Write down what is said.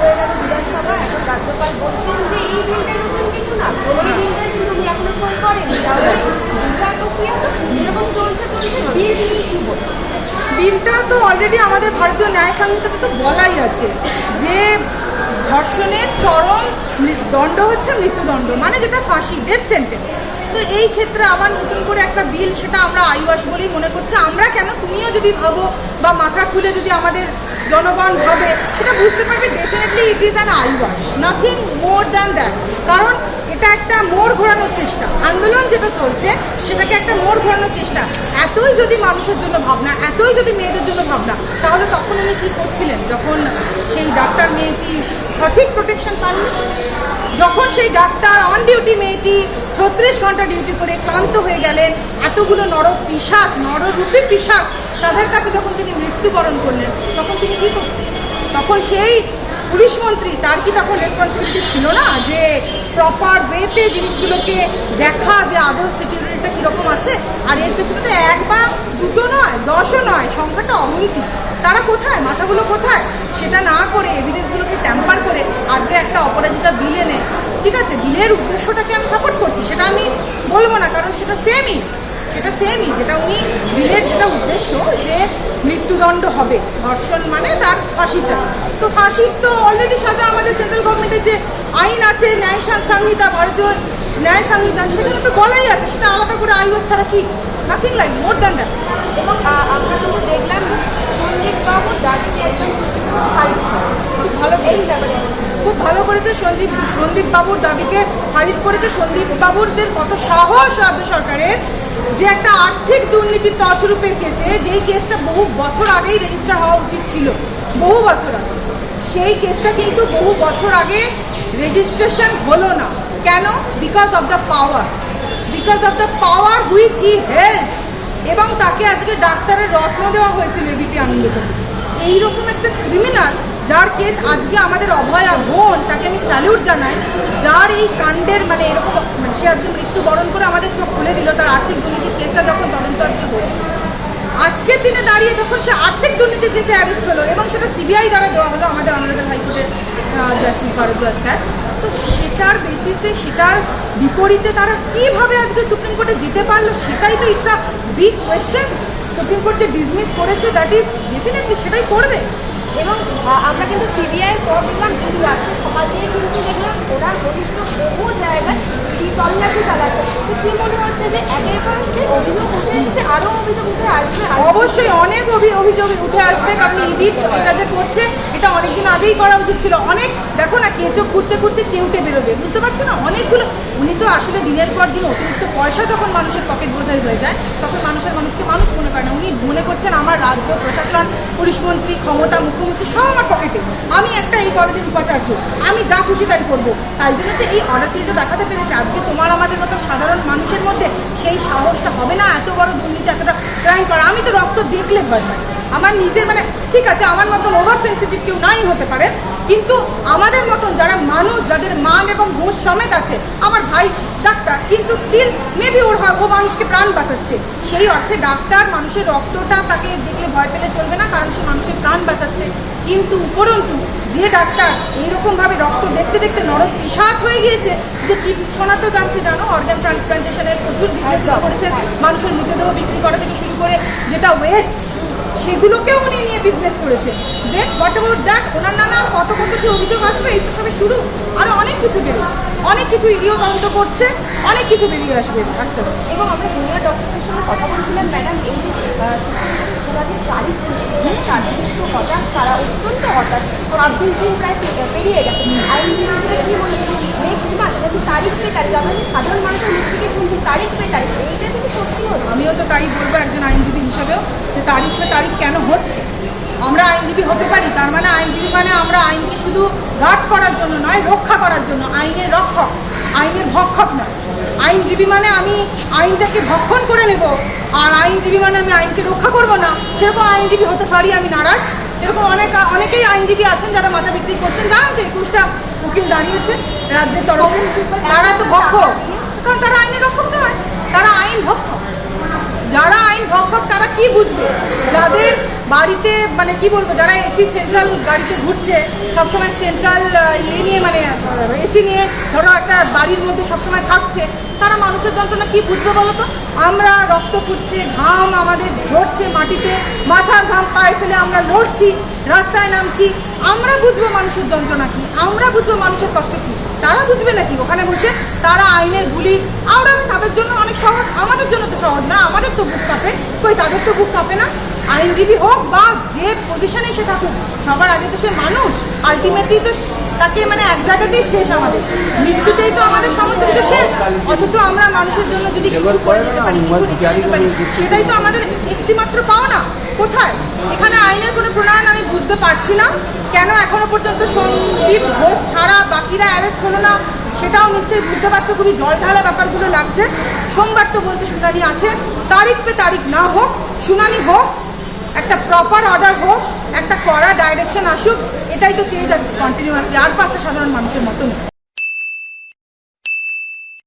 হয়ে বিধানসভা বলছেন যে এই কিন্তু এখনও করেনি চলছে বিলটা তো অলরেডি আমাদের ভারতীয় ন্যায় সংহিতাতে তো বলাই আছে যে ধর্ষণের চরম দণ্ড হচ্ছে মৃত্যুদণ্ড মানে যেটা ফাঁসি ডেথ সেন্টেন্স তো এই ক্ষেত্রে আবার নতুন করে একটা বিল সেটা আমরা আইওয়াস বলেই মনে করছি। আমরা কেন তুমিও যদি ভাবো বা মাথা খুলে যদি আমাদের জনগণ ভাবে, সেটা বুঝতে পারবে definitely it is an eyewash nothing more than that কারণ চেষ্টা। আন্দোলন যেটা চলছে, সেটাকে একটা মোড় ঘোরানোর চেষ্টা। এতই যদি মানুষের জন্য ভাবনা, এতই যদি মেয়েদের জন্য ভাবনা, তাহলে তখন উনি কী করছিলেন? যখন সেই ডাক্তার মেয়েটি সঠিক প্রোটেকশন পাননি? যখন সেই ডাক্তার অন ডিউটি মেয়েটি ছত্রিশ ঘণ্টা ডিউটি করে ক্লান্ত হয়ে গেলেন, এতগুলো নর পিসাচ নররূপী পিসাচ তাদের কাছে যখন তিনি মৃত্যুবরণ করলেন, তখন তিনি কী করছেন তখন সেই পুলিশ মন্ত্রী, তার কি তখন রেসপন্সিবিলিটি ছিল না যে প্রপার ওয়েতে জিনিসগুলোকে দেখা যে আদৌ সিকিউরিটিটা কীরকম আছে? আর এর পেছনে তো এক বা দুটো নয়, দশও নয়, সংখ্যাটা অগণিত তারা কোথায়? মাথাগুলো কোথায়? সেটা না করে এভিডেন্সগুলোকে ট্যাম্পার করে আজকে একটা অপরাজিতা বিল এনে, ঠিক আছে? বিলের উদ্দেশ্যটাকে আমি সাপোর্ট করছি, সেটা আমি বলব না, কারণ সেটা সেমই সেটা সেমই যেটা উনি বিলের যেটা উদ্দেশ্য যে মৃত্যুদণ্ড হবে। ধর্ষণ মানে তার ফাঁসি চাই তো ফাঁসির তো অলরেডি সাজা আমাদের সেন্ট্রাল গভর্নমেন্টের যে আইন আছে ন্যায় সংহিতা ভারতীয় ন্যায় সংহিতা সেখানে তো বলাই আছে সেটা আলাদা করে আইওয়াস ছাড়া কি? Nothing like more than that এবং আমরা দেখলাম সন্দীপ একদম খুব ভালো খুব ভালো করেছে সঞ্জীব সন্দীপ বাবুর দাবিকে খারিজ করেছে সন্দীপ বাবুরদের কত সাহস রাজ্য সরকারের যে একটা আর্থিক দুর্নীতির তছরূপের কেসে যেই কেসটা বহু বছর আগেই রেজিস্টার হওয়া উচিত ছিল, বহু বছর আগে, সেই কেসটা কিন্তু বহু বছর আগে রেজিস্ট্রেশন হলো না। কেন? Because of the power because of the power which he held এবং তাকে আজকে ডাক্তারের রত্ন দেওয়া হয়েছিল এবিপি আনন্দ এইরকম একটা ক্রিমিনাল যার কেস আজকে আমাদের অভয়া বোন, তাকে আমি স্যালিউট জানাই, যার এই কাণ্ডের মানে এরকম মানে সে আজকে মৃত্যুবরণ করে আমাদের চোখ খুলে দিল, তার আর্থিক দুর্নীতির কেসটা যখন তদন্ত আজকে হয়েছে। আজকের দিনে দাঁড়িয়ে যখন সে আর্থিক দুর্নীতির কেসে অ্যারেস্ট হলো এবং সেটা সিবিআই দ্বারা দেওয়া হলো আমাদের অনারেবল হাইকোর্টের জাস্টিস ভারদ্বাজ স্যার তো সেটার বেসিসে সেটার বিপরীতে তারা কীভাবে আজকে সুপ্রিম কোর্টে যেতে পারল সেটাই তো it's a big question Supreme Court যে ডিসমিস করেছে দ্যাট ইজ ডেফিনেটলি সেটাই করবে। এবং আমরা কিন্তু সিবিআই পর দেখলাম কিন্তু আছে। সকাল থেকে কিন্তু দেখলাম ওরা ঘনিষ্ঠ বহু জায়গায় তল্লাশি চালাচ্ছে। তো কি মনে অবশ্যই অনেক অভি- অভিযোগ উঠে আসবে, কারণ ইডি এটা যে করছে, এটা অনেকদিন আগেই করা উচিত ছিল। অনেক, দেখো না কেঁচো ঘুরতে ঘুরতে কেউটে বেরোবে, বুঝতে পারছ না? অনেকগুলো, উনি তো আসলে দিনের পর দিন অতিরিক্ত পয়সা যখন মানুষের পকেট বোঝাই হয়ে যায়, তখন মানুষের, মানুষকে মানুষ মনে করে না। উনি মনে করছেন আমার রাজ্য, প্রশাসন, পুলিশ মন্ত্রী, ক্ষমতা, মুখ্যমন্ত্রী সব আমার পকেটে আমি একটা এই কলেজের উপাচার্য, আমি যা খুশি তাই করব। তাই জন্য তো এই অডাসিটিটা দেখাতে পেরেছে। আজকে তোমার আমাদের মতো সাধারণ মানুষের মধ্যে সেই সাহসটা হবে না? এত বড় দুর্নীতি, এতটা ক্রাইম করা। আমি তো রক্ত দেখলে ভয় পাই। আমার নিজের মানে ঠিক আছে, আমার মতন ওভার সেন্সিটিভ কেউ নাই হতে পারে, কিন্তু আমাদের মতন যারা মানুষ, যাদের মান এবং ঘোষ সমেত আছে, আমার ভাই ডাক্তার, কিন্তু স্টিল মেবি ওর ও মানুষকে প্রাণ বাঁচাচ্ছে। সেই অর্থে ডাক্তার মানুষের রক্তটা তাকে দেখলে ভয় পেলে চলবে না, কারণ সে মানুষের প্রাণ বাঁচাচ্ছে। কিন্তু উপরন্তু, যে ডাক্তার এইরকমভাবে রক্ত দেখতে দেখতে নরক পিসাচ হয়ে গিয়েছে, যে কি শোনা তো যাচ্ছে জানো? অর্গান ট্রান্সপ্লান্টেশনের প্রচুর বিজনেস করেছে মানুষের মৃতদেহ বিক্রি করা থেকে শুরু করে যেটা ওয়েস্ট সেগুলোকেও উনি নিয়ে বিজনেস করেছে দেন হোয়াট অ্যাবাউট দ্যাট ওনার নামে আর কত কত কি অভিযোগ আসবে? এই তো সবে শুরু। আরও অনেক কিছু বেরোবে অনেক কিছু ইডিও তদন্ত করছে। অনেক কিছু বেরিয়ে আসবে। আস্তে আস্তে। এবং আমরা জুনিয়র ডক্টরদের সঙ্গে কথা বলছিলাম ম্যাডাম এই হতাশ তারা অত্যন্ত হতাশ। ছাব্বিশ দিন প্রায় পেরিয়ে গেছে। আইনজীবী হিসেবে কী বলছে নেক্সট মান্থ যদি তারিখ পে তারিখ আমরা যে সাধারণ মানুষের মুখ থেকে শুনছি তারিখ পে তারিখ এইটা কিন্তু সত্যি হচ্ছে আমিও তো তাই বলব একজন আইনজীবী হিসেবেও যে তারিখ তারিখ কেন হচ্ছে? আমরা আইনজীবী হতে পারি, তার মানে আইনজীবী মানে আমরা আইনকে শুধু গার্ড করার জন্য নয়, রক্ষা করার জন্য, আইনের রক্ষক, আইনের ভক্ষক নয়। আইনজীবী মানে আমি আইনটাকে ভক্ষণ করে নেব, আর আইনজীবী মানে আমি আইনকে রক্ষা করব না। সেরকম আইনজীবী হতে পারি আমি নারাজ। এরকম অনেক, অনেকেই আইনজীবী আছেন যারা মাথা বিক্রি করছেন। জানেন তো একুশটা উকিল দাঁড়িয়েছে রাজ্যের তরফে। তারা তো ভক্ষক, কারণ তারা আইনের রক্ষক নয়, তারা আইন ভক্ষক। যারা আইন রক্ষক তারা কি বুঝবে? যাদের বাড়িতে মানে কি বলব, যারা এসি সেন্ট্রাল গাড়িতে ঘুরছে, সবসময় সেন্ট্রাল ইয়ে নিয়ে মানে এসি নিয়ে ধরো একটা বাড়ির মধ্যে সবসময় থাকছে, তারা মানুষের যন্ত্রণা কি বুঝবে বলো তো? আমরা রক্ত ফুটছে, ঘাম আমাদের ঝরছে মাটিতে, মাথার ঘাম পায়ে ফেলে আমরা লড়ছি, রাস্তায় নামছি, আমরা বুঝব মানুষের যন্ত্রণা কি? আমরা বুঝব মানুষের কষ্ট কি? তারা বুঝবে নাকি? ওখানে বসে তারা আইনের গুলি, আমরা আমি তাদের জন্য অনেক সহজ আমাদের জন্য তো সহজ না আমাদের তো বুক কাঁপে। কই তাদের তো বুক কাঁপে না? আইনজীবী হোক বা যে পজিশনে সে থাকুক সবার আগে তো সে মানুষ আলটিমেটলি তো তাকে মানে এক জায়গাতেই শেষ আমাদের। মৃত্যুতেই তো আমাদের সমস্ত কিছু শেষ। অথচ আমরা মানুষের জন্য যদি কিছু করে দিতে পারি কিছু দিতে পারি সেটাই তো আমাদের একটিমাত্র পাওনা। কোথায়? এখানে আইনের কোনো প্রণয়ন আমি বুঝতে পারছি না। কেন এখনও পর্যন্ত সন্দীপ ঘোষ ছাড়া বাকিরা অ্যারেস্ট হলো না? সেটাও নিশ্চয়ই বুঝতে পারছ, খুবই জল ঢালা ব্যাপারগুলো লাগছে। সোমবার তো বলছে শুনানি আছে। তারিখ পে তারিখ না হোক, শুনানি হোক, একটা প্রপার অর্ডার হোক, একটা করা ডাইরেকশন আসুক, এটাই তো চেয়ে যাচ্ছি কন্টিনিউয়াসলি আর পাঁচটা সাধারণ মানুষের মতন